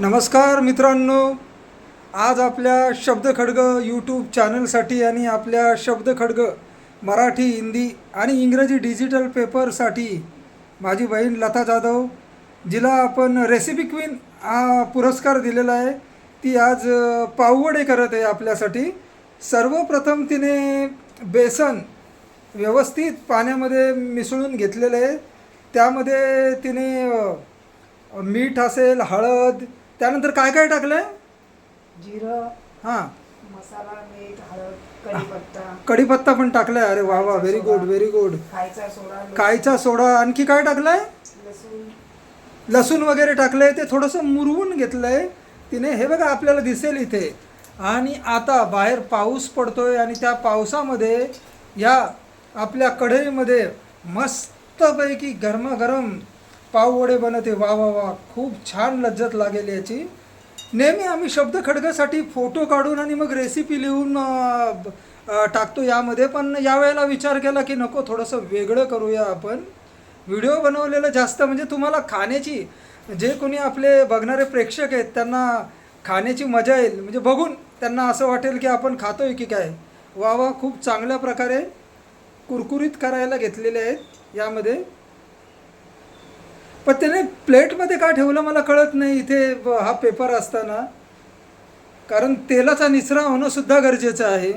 नमस्कार मित्रांनो. आज आपल्या शब्द खडग यूट्यूब चॅनलसाठी आणि आपल्या शब्द खडग मराठी हिंदी आणि इंग्रजी डिजिटल पेपरसाठी माझी बहीण लता जाधव. जिला आपण रेसिपी क्वीन हा पुरस्कार दिलेला आहे. ती आज पाववडे करत आहे आपल्यासाठी. सर्वप्रथम तिने बेसन व्यवस्थित पाण्यामध्ये मिसळून घेतलेलं आहे. त्यामध्ये तिने मीठ असेल हळद त्यानंतर काय काय टाकलं आहे जिरं हां. मसाला मीठ हळद कढीपत्ता. कढीपत्ता पण टाकलाय. अरे वा वा. व्हेरी गुड व्हेरी गुड खायचा सोडा कायचा सोडा. आणखी काय टाकलाय? लसूण. लसूण वगैरे टाकलंय. ते थोडंसं मुरवून घेतलंय. तिने हे बघा आपल्याला दिसेल इथे. आणि आता बाहेर पाऊस पडतोय आणि त्या पावसामध्ये या आपल्या कढईमध्ये मस्तपैकी गरमागरम पाववडे बनते वा वा वा. खूप छान लज्जत लागेल याची. नेहमी आम्ही शब्द खडगासाठी फोटो काढून आणि मग रेसिपी लिहून ब- टाकतो यामध्ये. पण यावेळेला विचार केला की नको थोडंसं वेगळं करूया आपण. व्हिडिओ बनवलेलं जास्त म्हणजे तुम्हाला खाण्याची जे कोणी आपले बघणारे प्रेक्षक आहेत त्यांना खाण्याची मजा येईल. म्हणजे बघून त्यांना असं वाटेल की आपण खातोय की काय. वा वा खूप चांगल्या प्रकारे कुरकुरीत करायला घेतलेले आहेत यामध्ये. पण त्याने प्लेटमध्ये का ठेवलं मला कळत नाही. इथे हा पेपर असताना. कारण तेलाचा निचरा होणं सुद्धा गरजेचं आहे.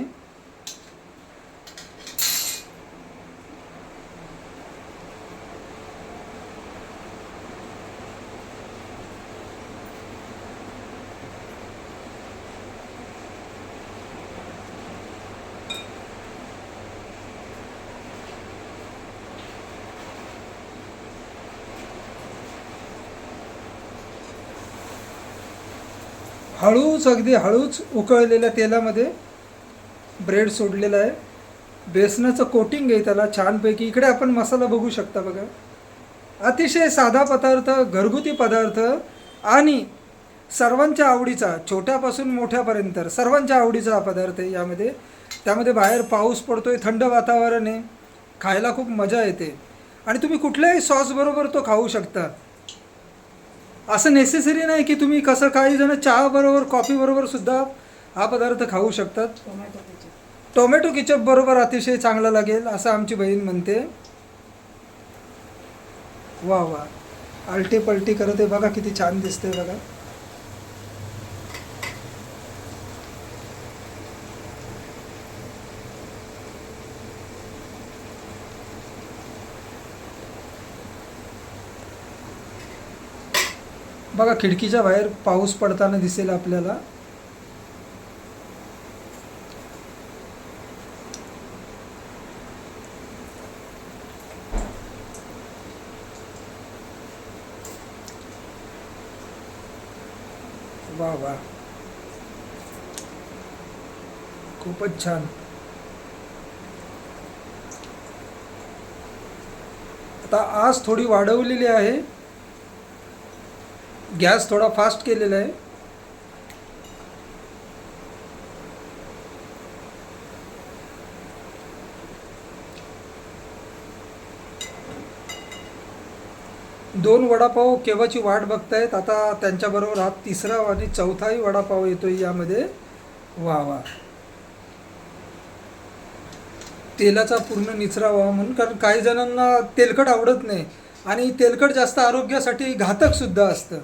हळूच अगदी हळूच उकळलेल्या तेलामध्ये ब्रेड सोडलेला आहे. बेसनाचं कोटिंग आहे त्याला छानपैकी. इकडे आपण मसाला बघू शकता बघा. अतिशय साधा पदार्थ घरगुती पदार्थ आणि सर्वांच्या आवडीचा छोट्यापासून मोठ्यापर्यंत सर्वांच्या आवडीचा हा पदार्थ आहे यामध्ये. त्यामध्ये बाहेर पाऊस पडतो आहे थंड वातावरण आहे. खायला खूप मजा येते. आणि तुम्ही कुठल्याही सॉसबरोबर तो खाऊ शकता. असं नेसेसरी नाही की तुम्ही कसं काही जण चहा बरोबर कॉफी बरोबर सुद्धा हा पदार्थ खाऊ शकतात. टोमॅटो केचप टोमॅटो किचप बरोबर अतिशय चांगला लागेल असं आमची बहीण म्हणते. वा वा. आलटी पलटी करत आहे. बघा किती छान दिसते बघा. बघा खिडकीच्या बाहेर पाऊस पडताना दिसेल आपल्याला. वा वा. खूपच छान. आता आज थोडी वाढवलेली आहे. गॅस थोडा फास्ट केलेला आहे. दोन वडापाव केव्हाची वाट बघतायत? आता त्यांच्याबरोबर हा तिसरा आणि चौथाही वडापाव येतोय यामध्ये. वा वा. तेलाचा पूर्ण निचरा व्हावा म्हणून कारण काही जणांना तेलकट आवडत नाही. आणि तेलकट जास्त आरोग्यासाठी घातकसुद्धा असतं.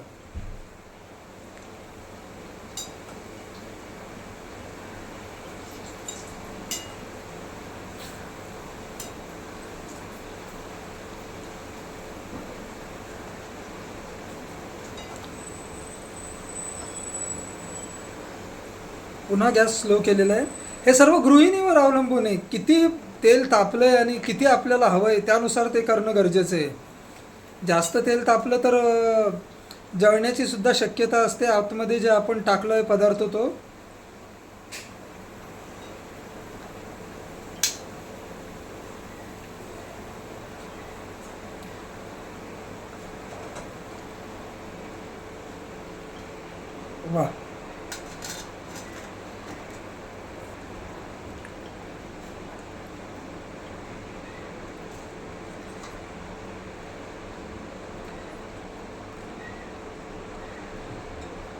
पुन्हा गॅस स्लो केलेला आहे. हे सर्व गृहिणीवर अवलंबून आहे. किती तेल तापलं आहे आणि किती आपल्याला हवं आहे त्यानुसार ते करणं गरजेचं आहे. जास्त तेल तापलं तर जळण्याची सुद्धा शक्यता असते. आतमध्ये जे आपण टाकलं आहे पदार्थ तो. वा.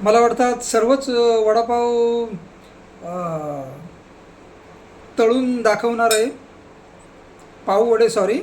मला वाटतं सर्वच वडापाव तळून दाखवणार आहे. पाव वडे सॉरी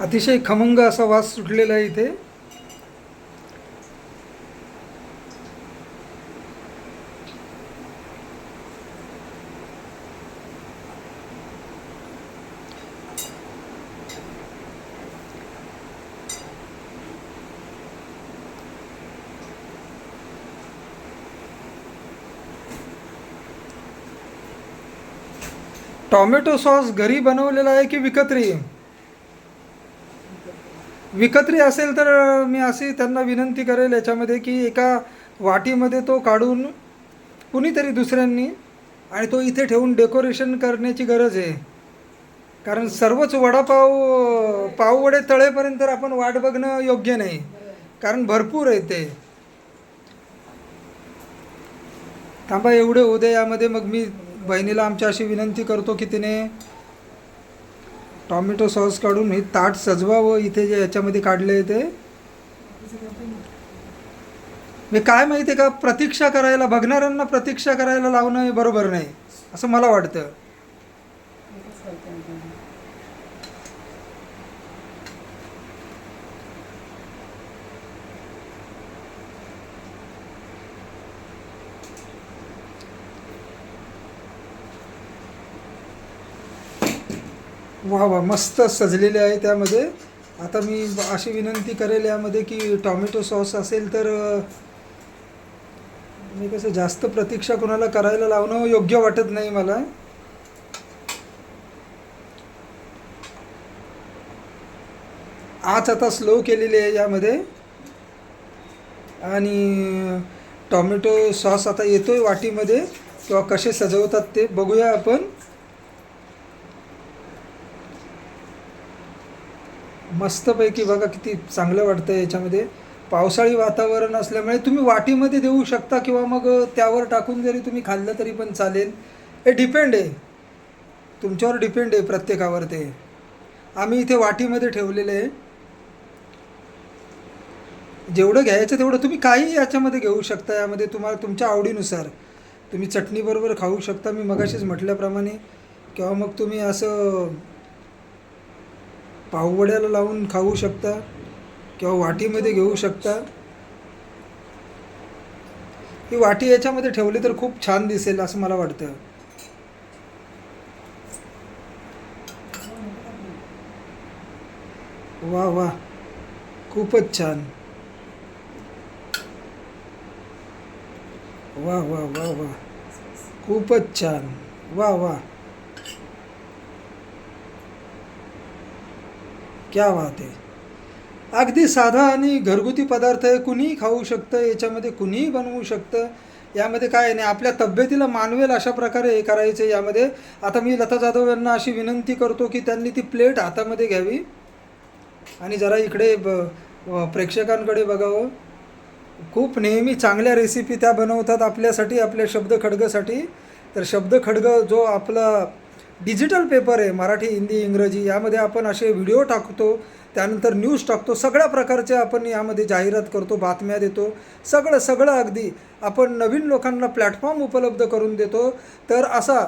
अतिशय खमंग असा वास सुटलेला आहे इथे. टॉमॅटो सॉस घरी बनवलेला आहे की विकत्री विकत्री असेल तर मी अशी त्यांना विनंती करेल याच्यामध्ये की एका वाटीमध्ये तो काढून कुणीतरी दुसऱ्यांनी आणि तो इथे ठेवून डेकोरेशन करण्याची गरज आहे. कारण सर्वच वडापाव पाववडे तळेपर्यंत आपण वाट बघणं योग्य नाही. कारण भरपूर आहे ते. थांबा एवढे होऊ यामध्ये. मग मी बहिणीला आमच्या अशी विनंती करतो की तिने टॉमॅटो सॉस काढून हे ताट सजवावं इथे जे याच्यामध्ये काढले ते. मी काय माहिती आहे का? प्रतीक्षा करायला बघणाऱ्यांना प्रतीक्षा करायला लावणं हे बरोबर नाही असं मला वाटतं. वा वा मस्त सजलेले आहे त्यामध्ये. आता मी अशी विनंती करेल यामध्ये की टॉमॅटो सॉस असेल तर मी कसं जास्त प्रतीक्षा कोणाला करायला लावणं योग्य वाटत नाही मला. आज आता स्लो केलेली आहे यामध्ये. आणि टॉमॅटो सॉस आता येतोय वाटीमध्ये. किंवा कसे सजवतात ते बघूया आपण. मस्तपैकी बघा किती चांगलं वाटतं याच्यामध्ये. पावसाळी वातावरण असल्यामुळे तुम्ही वाटीमध्ये देऊ शकता किंवा मग त्यावर टाकून जरी तुम्ही खाल्लं तरी पण चालेल. हे डिपेंड आहे. तुमच्यावर डिपेंड आहे प्रत्येकावर ते. आम्ही इथे वाटीमध्ये ठेवलेलं आहे. जेवढं घ्यायचं तेवढं तुम्ही काही याच्यामध्ये घेऊ शकता. यामध्ये तुम्हाला तुमच्या आवडीनुसार. तुम्ही चटणीबरोबर खाऊ शकता. मी मगाशीच म्हटल्याप्रमाणे. किंवा मग तुम्ही असं पाववड्याला लावून खाऊ शकता किंवा वाटीमध्ये घेऊ शकता. ही वाटी याच्यामध्ये ठेवली तर खूप छान दिसेल असं मला वाटतं. वा वा. खूपच छान. वा वा वा वा. खूपच छान. वा वा. क्या बात आहे अगदी साधा आणि घरगुती पदार्थ आहे कुणीही खाऊ शकतं याच्यामध्ये कुणीही बनवू शकतं. यामध्ये काय नाही आपल्या तब्येतीला मानवेल अशा प्रकारे हे करायचं. यामध्ये आता मी लता जाधव यांना अशी विनंती करतो की त्यांनी ती प्लेट हातामध्ये घ्यावी. आणि जरा इकडे ब प्रेक्षकांकडे बघावं. खूप नेहमी चांगल्या रेसिपी त्या बनवतात आपल्यासाठी आपल्या शब्द खडगसाठी तर शब्द खडग जो आपला डिजिटल पेपर आहे मराठी हिंदी इंग्रजी यामध्ये आपण असे व्हिडिओ टाकतो त्यानंतर न्यूज टाकतो सगळ्या प्रकारचे आपण यामध्ये जाहिरात करतो बातम्या देतो सगळं सगळं अगदी आपण नवीन लोकांना प्लॅटफॉर्म उपलब्ध करून देतो. तर असा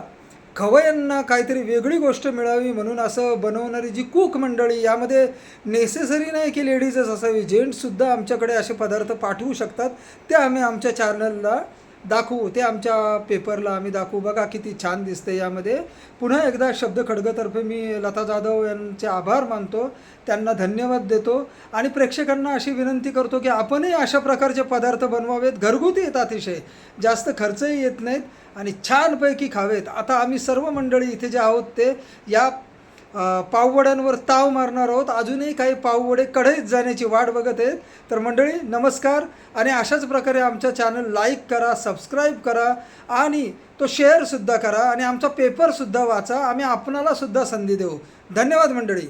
खवय्यांना काहीतरी वेगळी गोष्ट मिळावी म्हणून असं बनवणारी जी कूक मंडळी यामध्ये नेसेसरी नाही की लेडीजच असावी जेंट्ससुद्धा आमच्याकडे असे पदार्थ पाठवू शकतात ते आम्ही आमच्या चॅनलला दाखवू ते आमच्या पेपरला आम्ही दाखवू. बघा किती छान दिसते यामध्ये. पुन्हा एकदा शब्द खडगतर्फे मी लता जाधव यांचे आभार मानतो. त्यांना धन्यवाद देतो. आणि प्रेक्षकांना अशी विनंती करतो की आपणही अशा प्रकारचे पदार्थ बनवावेत. घरगुती येत अतिशय. जास्त खर्चही येत नाहीत आणि छानपैकी खावेत. आता आम्ही सर्व मंडळी इथे जे आहोत ते या पाववड्यांवर ताव मारणार आहोत. अजूनही काही पाववडे कढईत जाण्याची वाट बघत आहेत. तर मंडळी नमस्कार. आणि अशाच प्रकारे आमचा चॅनल लाईक करा सबस्क्राईब करा आणि तो शेअरसुद्धा करा आणि आमचा पेपरसुद्धा वाचा. आम्ही आपणालासुद्धा संधी देऊ. धन्यवाद मंडळी.